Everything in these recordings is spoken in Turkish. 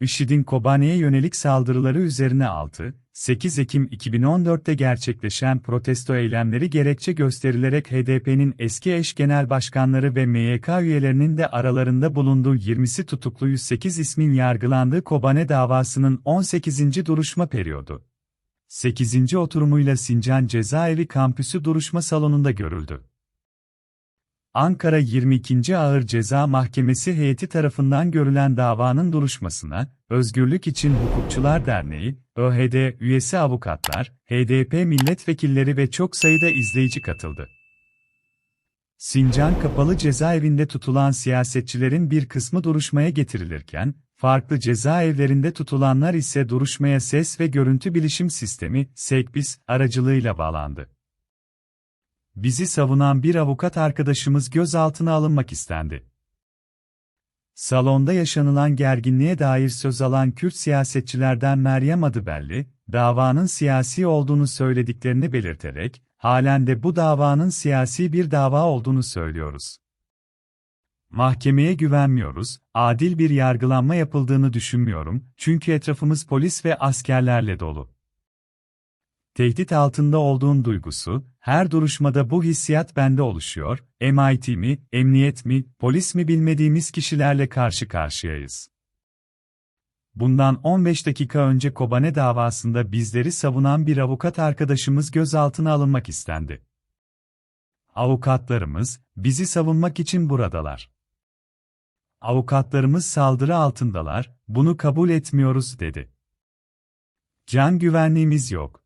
IŞİD'in Kobane'ye yönelik saldırıları üzerine 6, 8 Ekim 2014'te gerçekleşen protesto eylemleri gerekçe gösterilerek HDP'nin eski eş genel başkanları ve MYK üyelerinin de aralarında bulunduğu 20'si tutuklu 108 ismin yargılandığı Kobane davasının 18. duruşma periyodu. 8. oturumuyla Sincan Cezaevi Kampüsü duruşma salonunda görüldü. Ankara 22. Ağır Ceza Mahkemesi heyeti tarafından görülen davanın duruşmasına, Özgürlük İçin Hukukçular Derneği, ÖHD üyesi avukatlar, HDP milletvekilleri ve çok sayıda izleyici katıldı. Sincan Kapalı Cezaevinde tutulan siyasetçilerin bir kısmı duruşmaya getirilirken, farklı cezaevlerinde tutulanlar ise duruşmaya ses ve görüntü bilişim sistemi, SEGBİS, aracılığıyla bağlandı. Bizi savunan bir avukat arkadaşımız gözaltına alınmak istendi. Salonda yaşanılan gerginliğe dair söz alan Kürt siyasetçilerden Meryem Adıbelli, davanın siyasi olduğunu söylediklerini belirterek, halen de bu davanın siyasi bir dava olduğunu söylüyoruz. Mahkemeye güvenmiyoruz, adil bir yargılanma yapıldığını düşünmüyorum, çünkü etrafımız polis ve askerlerle dolu. Tehdit altında olduğun duygusu, her duruşmada bu hissiyat bende oluşuyor, MIT mi, emniyet mi, polis mi bilmediğimiz kişilerle karşı karşıyayız. Bundan 15 dakika önce Kobane davasında bizleri savunan bir avukat arkadaşımız gözaltına alınmak istendi. Avukatlarımız, bizi savunmak için buradalar. Avukatlarımız saldırı altındalar, bunu kabul etmiyoruz dedi. Can güvenliğimiz yok.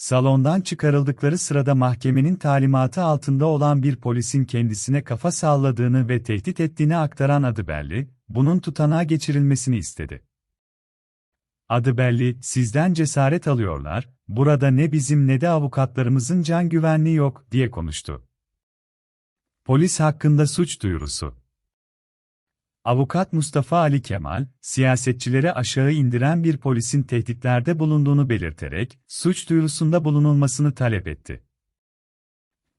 Salondan çıkarıldıkları sırada mahkemenin talimatı altında olan bir polisin kendisine kafa salladığını ve tehdit ettiğini aktaran adı belli, bunun tutanağa geçirilmesini istedi. Adı belli, sizden cesaret alıyorlar, burada ne bizim ne de avukatlarımızın can güvenliği yok, diye konuştu. Polis hakkında suç duyurusu. Avukat Mustafa Ali Kemal, siyasetçileri aşağı indiren bir polisin tehditlerde bulunduğunu belirterek, suç duyurusunda bulunulmasını talep etti.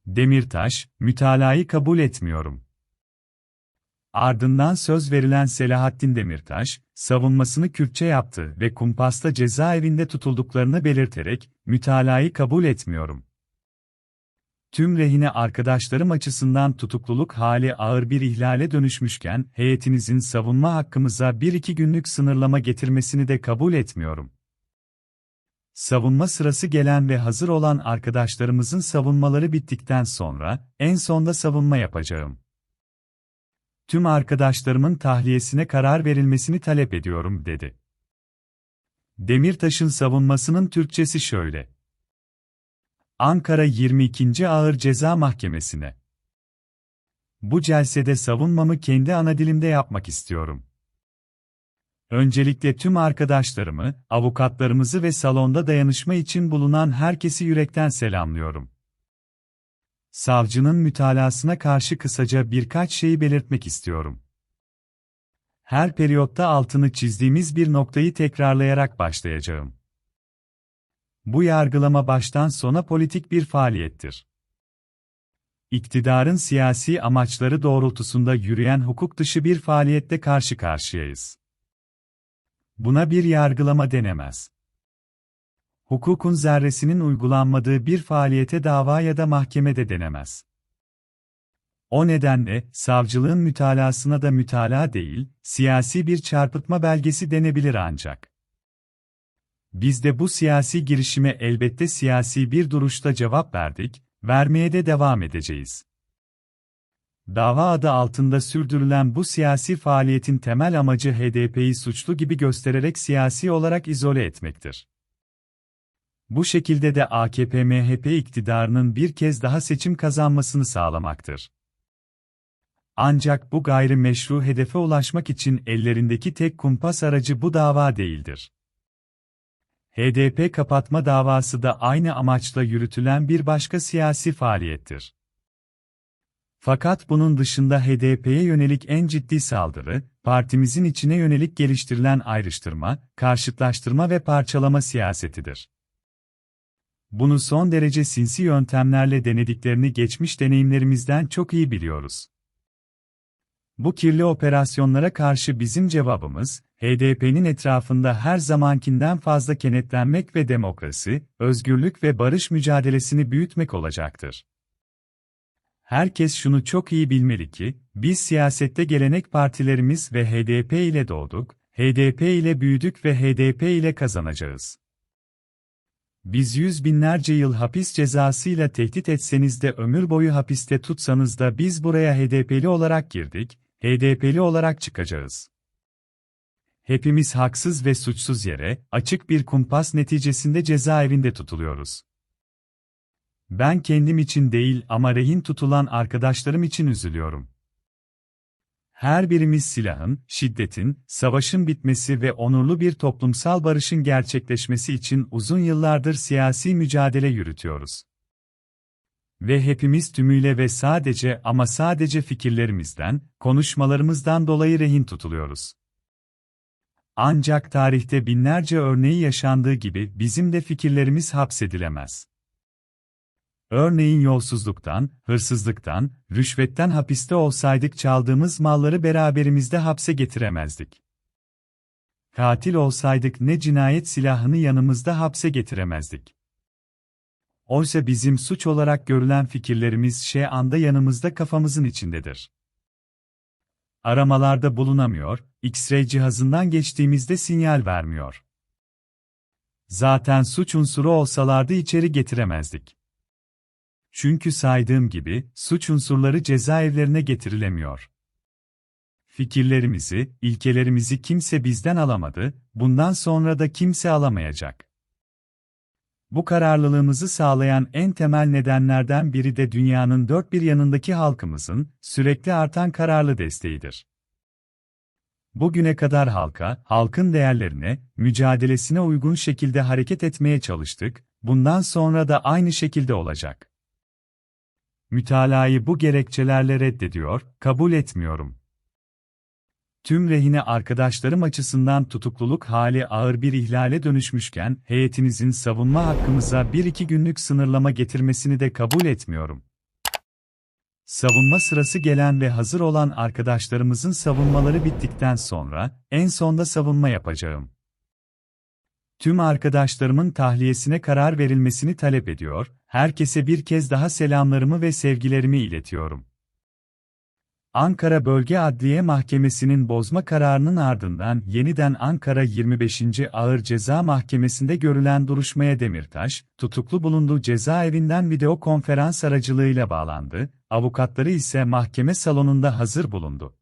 Demirtaş, mütalayı kabul etmiyorum. Ardından söz verilen Selahattin Demirtaş, savunmasını Kürtçe yaptı ve kumpasta cezaevinde tutulduklarını belirterek, mütalayı kabul etmiyorum. Tüm rehine arkadaşlarım açısından tutukluluk hali ağır bir ihlale dönüşmüşken, heyetinizin savunma hakkımıza bir iki günlük sınırlama getirmesini de kabul etmiyorum. Savunma sırası gelen ve hazır olan arkadaşlarımızın savunmaları bittikten sonra, en sonda savunma yapacağım. Tüm arkadaşlarımın tahliyesine karar verilmesini talep ediyorum, dedi. Demirtaş'ın savunmasının Türkçesi şöyle. Ankara 22. Ağır Ceza Mahkemesi'ne. Bu celsede savunmamı kendi ana dilimde yapmak istiyorum. Öncelikle tüm arkadaşlarımı, avukatlarımızı ve salonda dayanışma için bulunan herkesi yürekten selamlıyorum. Savcının mütalasına karşı kısaca birkaç şeyi belirtmek istiyorum. Her periyotta altını çizdiğimiz bir noktayı tekrarlayarak başlayacağım. Bu yargılama baştan sona politik bir faaliyettir. İktidarın siyasi amaçları doğrultusunda yürüyen hukuk dışı bir faaliyette karşı karşıyayız. Buna bir yargılama denemez. Hukukun zerresinin uygulanmadığı bir faaliyete dava ya da mahkemede denemez. O nedenle, savcılığın mütalasına da mütalaa değil, siyasi bir çarpıtma belgesi denebilir ancak. Biz de bu siyasi girişime elbette siyasi bir duruşta cevap verdik, vermeye de devam edeceğiz. Dava adı altında sürdürülen bu siyasi faaliyetin temel amacı HDP'yi suçlu gibi göstererek siyasi olarak izole etmektir. Bu şekilde de AKP-MHP iktidarının bir kez daha seçim kazanmasını sağlamaktır. Ancak bu gayrimeşru hedefe ulaşmak için ellerindeki tek kumpas aracı bu dava değildir. HDP kapatma davası da aynı amaçla yürütülen bir başka siyasi faaliyettir. Fakat bunun dışında HDP'ye yönelik en ciddi saldırı, partimizin içine yönelik geliştirilen ayrıştırma, karşıtlaştırma ve parçalama siyasetidir. Bunu son derece sinsi yöntemlerle denediklerini geçmiş deneyimlerimizden çok iyi biliyoruz. Bu kirli operasyonlara karşı bizim cevabımız, HDP'nin etrafında her zamankinden fazla kenetlenmek ve demokrasi, özgürlük ve barış mücadelesini büyütmek olacaktır. Herkes şunu çok iyi bilmeli ki, biz siyasette gelenek partilerimiz ve HDP ile doğduk, HDP ile büyüdük ve HDP ile kazanacağız. Biz yüz binlerce yıl hapis cezasıyla tehdit etseniz de ömür boyu hapiste tutsanız da biz buraya HDP'li olarak girdik, HDP'li olarak çıkacağız. Hepimiz haksız ve suçsuz yere, açık bir kumpas neticesinde cezaevinde tutuluyoruz. Ben kendim için değil ama rehin tutulan arkadaşlarım için üzülüyorum. Her birimiz silahın, şiddetin, savaşın bitmesi ve onurlu bir toplumsal barışın gerçekleşmesi için uzun yıllardır siyasi mücadele yürütüyoruz. Ve hepimiz tümüyle ve sadece ama sadece fikirlerimizden, konuşmalarımızdan dolayı rehin tutuluyoruz. Ancak tarihte binlerce örneği yaşandığı gibi bizim de fikirlerimiz hapsedilemez. Örneğin yolsuzluktan, hırsızlıktan, rüşvetten hapiste olsaydık çaldığımız malları beraberimizde hapse getiremezdik. Katil olsaydık ne cinayet silahını yanımızda hapse getiremezdik. Oysa bizim suç olarak görülen fikirlerimiz şey anda yanımızda kafamızın içindedir. Aramalarda bulunamıyor, X-ray cihazından geçtiğimizde sinyal vermiyor. Zaten suç unsuru olsalardı içeri getiremezdik. Çünkü saydığım gibi, suç unsurları cezaevlerine getirilemiyor. Fikirlerimizi, ilkelerimizi kimse bizden alamadı, bundan sonra da kimse alamayacak. Bu kararlılığımızı sağlayan en temel nedenlerden biri de dünyanın dört bir yanındaki halkımızın sürekli artan kararlı desteğidir. Bugüne kadar halka, halkın değerlerine, mücadelesine uygun şekilde hareket etmeye çalıştık, bundan sonra da aynı şekilde olacak. Mütalayı bu gerekçelerle reddediyor, kabul etmiyorum. Tüm rehine arkadaşlarım açısından tutukluluk hali ağır bir ihlale dönüşmüşken, heyetinizin savunma hakkımıza bir iki günlük sınırlama getirmesini de kabul etmiyorum. Savunma sırası gelen ve hazır olan arkadaşlarımızın savunmaları bittikten sonra, en sonda savunma yapacağım. Tüm arkadaşlarımın tahliyesine karar verilmesini talep ediyor, herkese bir kez daha selamlarımı ve sevgilerimi iletiyorum. Ankara Bölge Adliye Mahkemesi'nin bozma kararının ardından yeniden Ankara 25. Ağır Ceza Mahkemesi'nde görülen duruşmaya Demirtaş, tutuklu bulunduğu cezaevinden video konferans aracılığıyla bağlandı, avukatları ise mahkeme salonunda hazır bulundu.